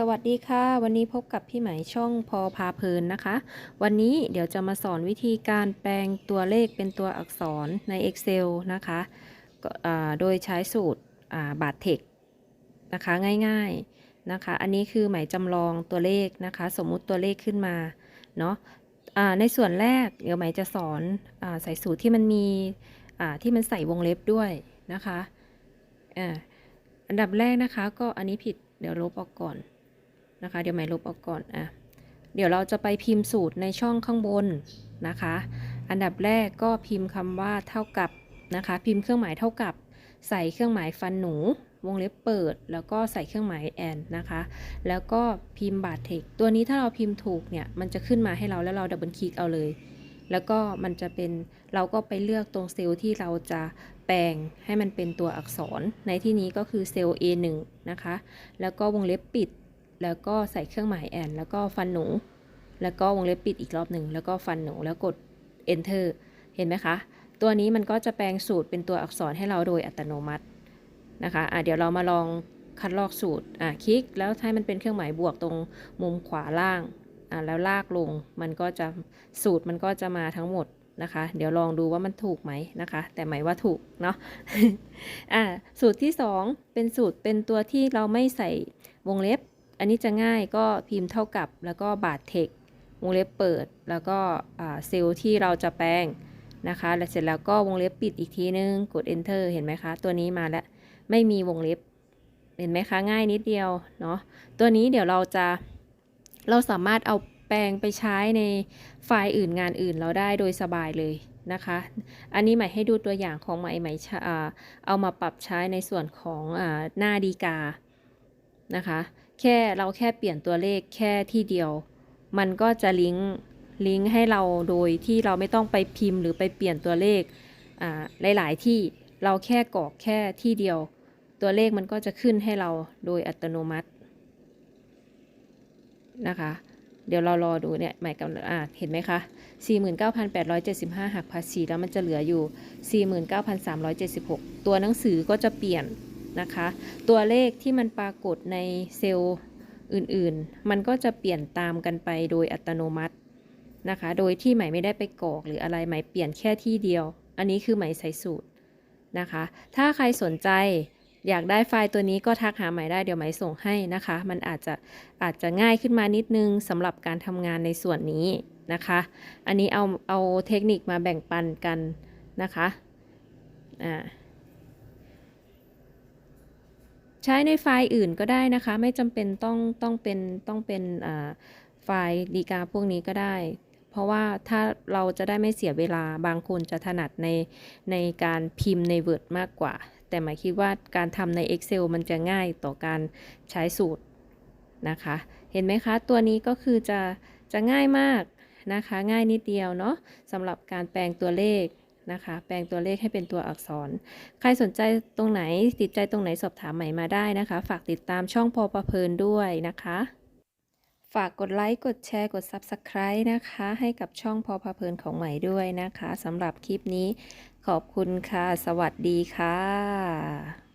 สวัสดีค่ะ วันนี้พบกับพี่ไหมช่องพอพาเพลินนะคะ วันนี้เดี๋ยวจะมาสอนวิธีการแปลงตัวเลขเป็นตัวอักษรใน Excel นะคะโดยใช้สูตรบาทเทคนะคะง่ายๆนะคะ อันนี้คือหมายจำลองตัวเลขนะคะ สมมุติตัวเลขขึ้นมาเนาะอ่าในส่วนแรกเดี๋ยวหมายจะสอนอใส่สูตรที่มันมีที่มันใส่วงเล็บด้วยนะคะอ่าอันดับแรกนะคะก็อันนี้ผิดเดี๋ยวลบออกก่อน นะคะ เดี๋ยวหมลบออกก่อนอะเดี๋ยวเราจะไปพิมพ์สูตรในช่องข้างบนนะคะ อันดับแรกก็พิมพ์คำว่าเท่ากับนะคะ พิมพ์เครื่องหมายเท่ากับ ใส่เครื่องหมายฟันหนู วงเล็บเปิด แล้วก็ใส่เครื่องหมายแอนนะคะ แล้วก็พิมพ์บาทเทคตัวนี้ถ้าเราพิมพ์ถูกเนี่ย มันจะขึ้นมาให้เราแล้วเราดับเบิลคลิกเอาเลย แล้วก็มันจะเป็นเราก็ไปเลือกตรงเซลล์ที่เราจะแปลงให้มันเป็นตัวอักษร ในที่นี้ก็คือเซลล์ A1 นะคะ แล้วก็วงเล็บปิด แล้วก็ใส่เครื่องหมายแอนแล้วก็ฟันหนู แล้วก็วงเล็บปิดอีกรอบหนึ่งแล้วก็ฟันหนูแล้วกด enter เห็นไหมคะ ตัวนี้มันก็จะแปลงสูตรเป็นตัวอักษรให้เราโดยอัตโนมัตินะคะอะเดี๋ยวเรามาลองคัดลอกสูตรอะคลิกแล้วให้มันเป็นเครื่องหมายบวกตรงมุมขวาล่างอะแล้วลากลงมันก็จะสูตรมันก็จะมาทั้งหมดนะคะ เดี๋ยวลองดูว่ามันถูกไหมนะคะ แต่หมายว่าถูกเนาะอะสูตรที่ 2 เป็นสูตรเป็นตัวที่เราไม่ใส่วงเล็บ อันนี้จะง่ายก็พิมพ์เท่ากับแล้วก็บาทเทควงเล็บเปิด แล้วก็เซลล์ที่เราจะแปลงนะคะแล้วเสร็จแล้วก็วงเล็บปิดอีกทีนึงกด enter เห็นไหมคะ ตัวนี้มาแล้วไม่มีวงเล็บเห็นไหมคะง่ายนิดเดียวเนาะตัวนี้เดี๋ยวเราจะเราสามารถเอาแปลงไปใช้ในไฟล์อื่นงานอื่นเราได้โดยสบายเลยนะคะ อันนี้หมายให้ดูตัวอย่างของหมายหมายอ่เอามาปรับใช้ในส่วนของอหน้าดีกา นะคะ แค่เราแค่เปลี่ยนตัวเลขแค่ที่เดียว มันก็จะลิงก์ลิงก์ให้เราโดยที่เราไม่ต้องไปพิมพ์หรือไปเปลี่ยนตัวเลขหลาย ๆ ที่เราแค่กรอกแค่ที่เดียว ตัวเลขมันก็จะขึ้นให้เราโดยอัตโนมัตินะคะ เดี๋ยวเรารอดูเนี่ยหมายกำหนดอ่าเห็นไหมคะ 49,875หักภาษีแล้วมันจะเหลืออยู่ 49,376 ตัวหนังสือก็จะเปลี่ยน นะคะ ตัวเลขที่มันปรากฏในเซลล์อื่นๆ มันก็จะเปลี่ยนตามกันไปโดยอัตโนมัตินะคะ โดยที่หมไม่ได้ไปกรอกหรืออะไรไหมเปลี่ยนแค่ที่เดียว อันนี้คือหมใส่สูตรนะคะ ถ้าใครสนใจอยากได้ไฟล์ตัวนี้ก็ทักหาหมได้เดี๋ยวหมส่งให้นะคะ มันอาจจะอาจจะง่ายขึ้นมานิดนึงสำหรับการทำงานในส่วนนี้นะคะ อันนี้เอาเอาเทคนิคมาแบ่งปันกันนะคะ อ่า ใช้ในไฟล์อื่นก็ได้นะคะ ไม่จำเป็นต้องต้องเป็นต้องเป็นไฟล์ดีกาพวกนี้ก็ได้ เพราะว่าถ้าเราจะได้ไม่เสียเวลาบางคนจะถนัดในในการพิมพ์ใน Word มากกว่า แต่หมายคิดว่าการทำใน Excel มันจะง่ายต่อการใช้สูตรนะคะ เห็นไหมคะ ตัวนี้ก็คือจะจะง่ายมากนะคะ ง่ายนิดเดียวเนาะสำหรับการแปลงตัวเลข นะคะ แปลงตัวเลขให้เป็นตัวอักษร ใครสนใจตรงไหนติดใจตรงไหนสอบถามใหม่มาได้นะคะ ฝากติดตามช่องพอประเพลินด้วยนะคะ ฝากกดไลค์กดแชร์กด Subscribe นะคะ ให้กับช่องพอพาเพลินของใหม่ด้วยนะคะสำหรับคลิปนี้ขอบคุณค่ะ สวัสดีค่ะ